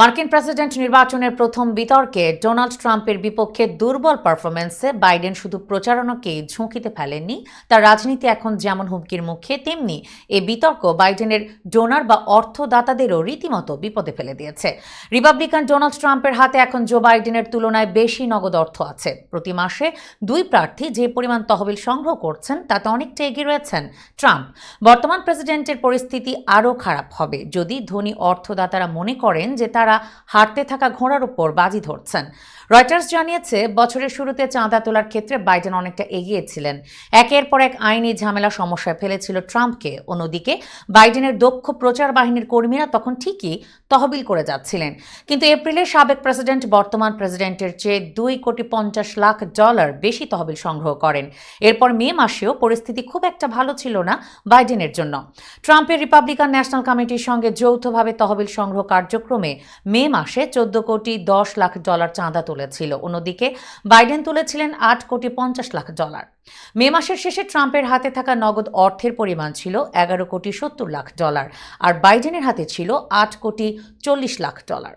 মার্কিন প্রেসিডেন্ট নির্বাচনের প্রথম বিতর্কে ডোনাল্ড ট্রাম্পের বিপক্ষে দুর্বল পারফরমেন্সে বাইডেন শুধু প্রচারণাকেই ঝুঁকিতে ফেলেননি, তার রাজনীতি এখন যেমন হুমকির মুখে, তেমনি এ বিতর্ক বাইডেনের ডোনার বা অর্থদাতাদেরও রীতিমতো বিপদে ফেলে দিয়েছে। রিপাবলিকান ডোনাল্ড ট্রাম্পের হাতে এখন জো বাইডেনের তুলনায় বেশি নগদ অর্থ আছে। প্রতি মাসে দুই প্রার্থী যে পরিমাণ তহবিল সংগ্রহ করছেন, তাতে অনেকটা এগিয়ে রয়েছেন ট্রাম্প। বর্তমান প্রেসিডেন্টের পরিস্থিতি আরও খারাপ হবে। যদি ধনী অর্থদাতারা মনে করেন যে তারা হারতে থাকা ঘোড়ার উপর বাজি ধরছেন। রয়টার্স জানিয়েছে, বছরের শুরুতে চাঁদা তোলার ক্ষেত্রে বাইডেন অনেকটা এগিয়েছিলেন একের পর এক আইনি ঝামেলা সমস্যায় ফেলেছিল ট্রাম্পকে। অন্যদিকে, বাইডেনের দক্ষ প্রচার বাহিনীর কর্মীরা তখন ঠিকই তহবিল করে যাচ্ছিলেন। কিন্তু এপ্রিলে সাবেক প্রেসিডেন্ট, বর্তমান প্রেসিডেন্টের চেয়ে দুই কোটি পঞ্চাশ লাখ ডলার বেশি তহবিল সংগ্রহ করেন। এরপর মে মাসেও পরিস্থিতি খুব একটা ভালো ছিল না বাইডেনের জন্য। ট্রাম্পের রিপাবলিকান ন্যাশনাল কমিটির সঙ্গে যৌথভাবে তহবিল সংগ্রহ কার্যক্রমে মে মাসে চোদ্দ কোটি দশ লাখ ডলার চাঁদা তুলেছিল। অন্যদিকে বাইডেন তুলেছিলেন আট কোটি পঞ্চাশ লাখ ডলার। মে মাসের শেষে ট্রাম্পের হাতে থাকা নগদ অর্থের পরিমাণ ছিল এগারো কোটি সত্তর লাখ ডলার, আর বাইডেনের হাতে ছিল আট কোটি চল্লিশ লাখ ডলার।